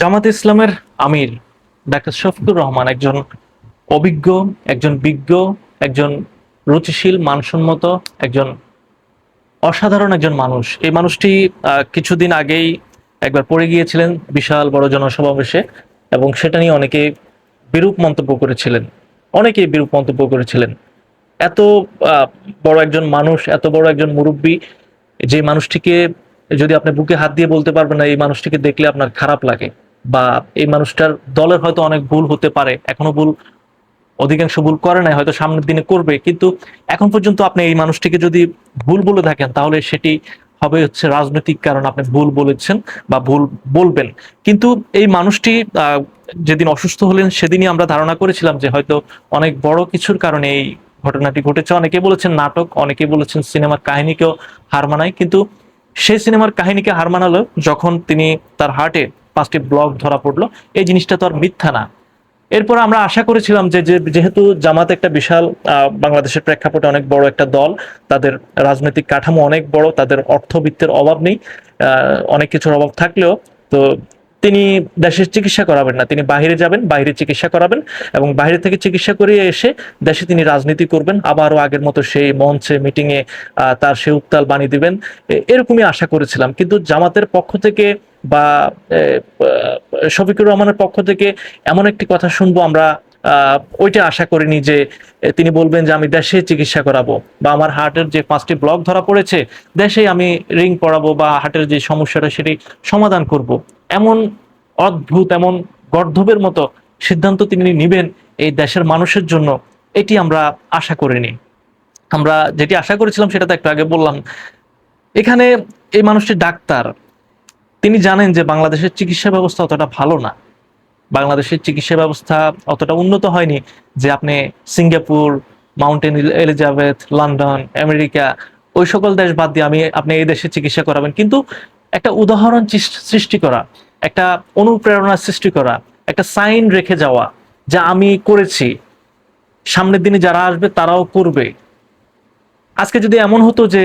জামাত ইসলামের আমির ডাক্তার শফিকুর রহমান একজন অভিজ্ঞ, একজন বিজ্ঞ, একজন রুচিশীল, মানসম্মত, একজন অসাধারণ একজন মানুষ। এই মানুষটি কিছুদিন আগেই একবার পড়ে গিয়েছিলেন বিশাল বড় জনসমাবেশে এবং সেটা নিয়ে অনেকে বিরূপ মন্তব্য করেছিলেন। অনেকেই বিরূপ মন্তব্য করেছিলেন। এত বড় একজন মানুষ, এত বড় একজন মুরব্বী, যে মানুষটিকে যদি আপনি বুকে হাত দিয়ে বলতে পারবেন না, এই মানুষটিকে দেখলে আপনার খারাপ লাগে। বা এই মানুষটার দলের হয়তো অনেক ভুল হতে পারে। এখনও ভুল, অধিকাংশ ভুল করে নাই, হয়তো সামনের দিনে করবে। কিন্তু এখন পর্যন্ত আপনি এই মানুষটিকে যদি ভুল বলে থাকেন, তাহলে সেটি হবে হচ্ছে রাজনৈতিক কারণ। আপনি ভুল বলেছেন বা ভুল বলবেন। কিন্তু এই মানুষটি যেদিন অসুস্থ হলেন, সেদিনই আমরা ধারণা করেছিলাম যে হয়তো অনেক বড় কিছুর কারণে এই ঘটনাটি ঘটেছে। অনেকে বলেছেন নাটক, অনেকে বলেছেন সিনেমার কাহিনীকেও হার মানায়। কিন্তু সেই সিনেমার কাহিনীকে হার মানালো যখন তিনি তার হার্টে পাঁচটি ব্লক ধরা পড়ল। এই জিনিসটা তো আর মিথ্যা না। এরপর আমরা আশা করেছিলাম যে যেহেতু জামাত একটা বিশাল বাংলাদেশের প্রেক্ষাপটে অনেক বড় একটা দল, তাদের রাজনৈতিক কাঠামো অনেক বড়, তাদের অর্থবিত্তের অভাব নেই অনেক কিছুর অভাব থাকলেও, তো তিনি দেশের চিকিৎসা করাবেন না। তিনি বাইরে যাবেন বাইরে চিকিৎসা করাবেন এবং বাইরে থেকে চিকিৎসা করিয়ে এসে দেশে তিনি রাজনীতি করবেন। আবারও আগের মতো সেই মঞ্চে, মিটিংয়ে তার সে উত্তাল বাণী দিবেন। এরকমই আশা করেছিলাম। কিন্তু জামাতের পক্ষ থেকে বা শফিকুর রহমানের পক্ষ থেকে এমন একটি কথা শুনব আমরা ওইটা আশা করিনি যে তিনি বলবেন যে আমি দেশে চিকিৎসা করাবো বা আমার হার্টের যে পাঁচটি ব্লক ধরা পড়েছে দেশেই আমি রিং পড়াবো বা হার্টের যে সমস্যাটা সেটি সমাধান করব। এমন অদ্ভুত, এমন গর্ধবের মতো সিদ্ধান্ত তিনি নিবেন এই দেশের মানুষের জন্য, এটি আমরা আশা করিনি। আমরা যেটি আশা করেছিলাম সেটা তো একটু আগে বললাম, এখানে এই মানুষটি ডাক্তার। তিনি জানেন যে বাংলাদেশের চিকিৎসা ব্যবস্থা অতটা ভালো না। বাংলাদেশের চিকিৎসা ব্যবস্থা অতটা উন্নত হয়নি যে আপনি Singapore, mountain Elizabeth, London, America, ওই সকল দেশ বাদ দিয়ে আমি, আপনি এই দেশে চিকিৎসা করাবেন। কিন্তু একটা উদাহরণ সৃষ্টি করা, একটা অনুপ্রেরণা সৃষ্টি করা, একটা সাইন রেখে যাওয়া, যা আমি করেছি, সামনের দিনে যারা আসবে তারাও করবে। আজকে যদি এমন হতো যে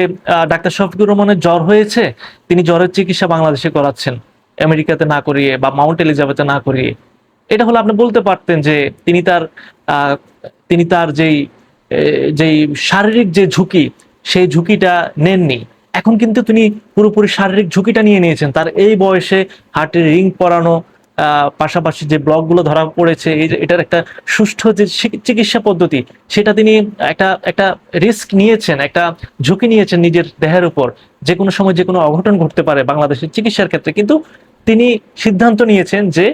ডাক্তার শফিকুর রহমানের জ্বর হয়েছে, তিনি জ্বরের চিকিৎসা বাংলাদেশে করাচ্ছেন। আমেরিকাতে না করিয়ে বা মাউন্ট এলিজাবেথে না করিয়ে। এটা হলে আপনি বলতে পারতেন যে, তিনি তার তিনি তার যেই যেই শারীরিক যে ঝুঁকি, সেই ঝুঁকিটা নেননি। এখন কিন্তু তিনি পুরোপুরি শারীরিক ঝুঁকিটা নিয়ে নিয়েছেন। তার এই বয়সে হার্টের রিং পরানো পাশাপাশি যে ব্লকগুলো ধরা পড়েছে, এই এটার একটা সুষ্ঠু যে চিকিৎসা পদ্ধতি, সেটা তিনি একটা একটা রিস্ক নিয়েছেন, একটা ঝুঁকি নিয়েছেন নিজের দেহের উপর। যে কোনো সময় যে কোনো অঘটন ঘটতে পারে বাংলাদেশের চিকিৎসার ক্ষেত্রে। কিন্তু তিনি সিদ্ধান্ত নিয়েছেন যে,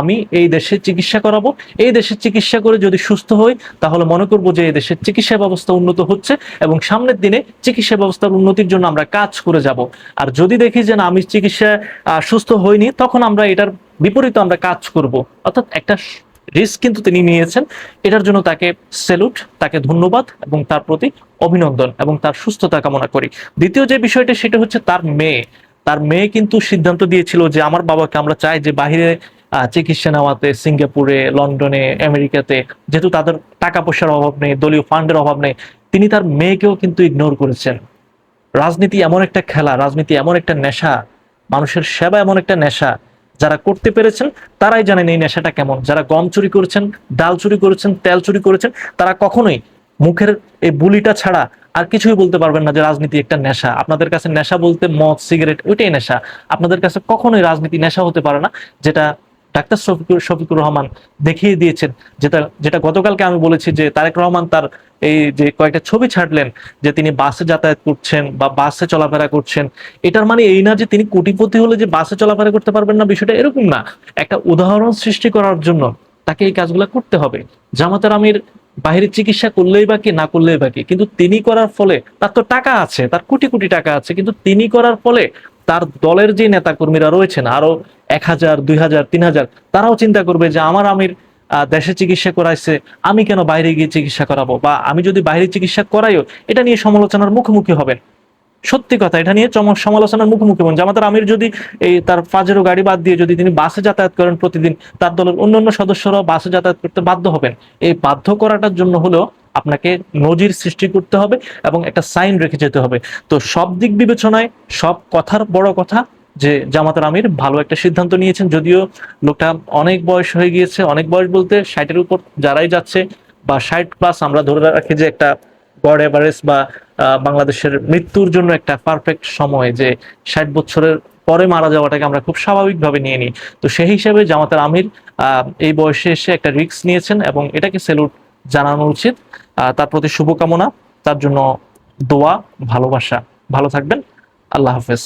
আমি এই দেশে চিকিৎসা করাবো। এই দেশে চিকিৎসা করে যদি সুস্থ হই, তাহলে মনে করব যে এই দেশের চিকিৎসা ব্যবস্থা উন্নত হচ্ছে এবং সামনের দিনে চিকিৎসা ব্যবস্থার উন্নতির জন্য আমরা কাজ করে যাব। আর যদি দেখি যে না, আমি চিকিৎসা সুস্থ হইনি, তখন আমরা এটার বিপরীতে আমরা কাজ করব। অর্থাৎ একটা রিস্ক কিন্তু তিনি নিয়েছেন। এটার জন্য তাকে সেলুট তাকে ধন্যবাদ এবং তার প্রতি অভিনন্দন এবং তার সুস্থতা কামনা করি। দ্বিতীয় যে বিষয়টা, সেটা হচ্ছে তার মেয়ে। তার মেয়ে কিন্তু সিদ্ধান্ত দিয়েছিল যে আমার বাবাকে আমরা চাই যে বাহিরে চিকিৎসা নেওয়াতে, সিঙ্গাপুরে, লন্ডনে, আমেরিকাতে, যেহেতু তাদের টাকা পয়সার অভাব নেই, দলীয় ফান্ডের অভাব নেই, তিনি তার মেয়েকেও কিন্তু ইগনোর করেছেন। রাজনীতি এমন একটা খেলা, রাজনীতি এমন একটা নেশা, মানুষের সেবা এমন একটা নেশা যারা করতে পেরেছেন, তারাই জানেন এই নেশাটা কেমন। যারা গম চুরি করেছেন, ডাল চুরি করেছেন, তেল চুরি করেছেন, তারা কখনোই মুখের এই বুলিটা ছাড়া আর কিছুই বলতে পারবেন না যে রাজনীতি একটা নেশা। আপনাদের কাছে নেশা বলতে মদ, সিগারেট, ওইটাই নেশা। আপনাদের কাছে কখনোই রাজনীতি নেশা হতে পারে না, যেটা ডাক্তার শফিকুর শফিকুর রহমান দেখিয়ে দিয়েছেন। যেটা যেটা গতকালকে আমি বলেছি যে তারেক রহমান তার এই যে কয়েকটা ছবি ছাড়লেন যে তিনি বাসে যাতায়াত করছেন বা বাসে চলাফেরা করছেন, এটার মানে এই না যে তিনি কোটিপতি হলে যে বাসে চলাফেরা করতে পারবেন না বিষয়টা এরকম না। একটা উদাহরণ সৃষ্টি করার জন্য তাকে এই কাজগুলো করতে হবে। জামাতার আমির বাইরে চিকিৎসা করলেই বা কি, না করলেই বা কি, কিন্তু তিনি করার ফলে তার তো টাকা আছে, তার কোটি কোটি টাকা আছে, কিন্তু তিনি করার ফলে তার দলের যে নেতা কর্মীরা রয়েছেন, আরও এক হাজার, দুই হাজার, তিন হাজার, তারাও চিন্তা করবে যে আমার আমির দেশে চিকিৎসা করাইছে, আমি কেন বাইরে গিয়ে চিকিৎসা করাবো? বা আমি যদি বাইরে চিকিৎসা করাইও, এটা নিয়ে সমালোচনার মুখোমুখি হবেন। সত্যি কথা, এটা নিয়ে চমক সমালোচনার মুখোমুখি হবেন। জামাতার আমির যদি এই তার পাজেরো গাড়ি বাদ দিয়ে যদি তিনি বাসে যাতায়াত করেন প্রতিদিন, তার দলের অন্যান্য সদস্যরাও বাসে যাতায়াত করতে বাধ্য হবেন। এই বাধ্য করাটার জন্য হলেও আপনাকে নজির সৃষ্টি করতে হবে এবং একটা সাইন রেখে যেতে হবে। তো সব দিক বিবেচনায় সব কথার বড় কথা যে জামাতার আমির ভালো একটা সিদ্ধান্ত নিয়েছেন। যদিও লোকটা অনেক বয়স হয়ে গিয়েছে, অনেক বয়স বলতে ষাটের উপর যারাই যাচ্ছে বা ষাট প্লাস আমরা ধরে রাখি যে একটা গড় এভারেজ বা বাংলাদেশের মৃত্যুর জন্য একটা পারফেক্ট সময় যে ষাট বছরের পরে মারা যাওয়াটাকে আমরা খুব স্বাভাবিকভাবে নিয়ে নিই। তো সেই হিসাবে জামাতার আমির এই বয়সে এসে একটা রিস্ক নিয়েছেন এবং এটাকে সেলুট জানানো উচিত। তার প্রতি শুভকামনা, তার জন্য দোয়া, ভালোবাসা। ভালো থাকবেন। আল্লাহ হাফেজ।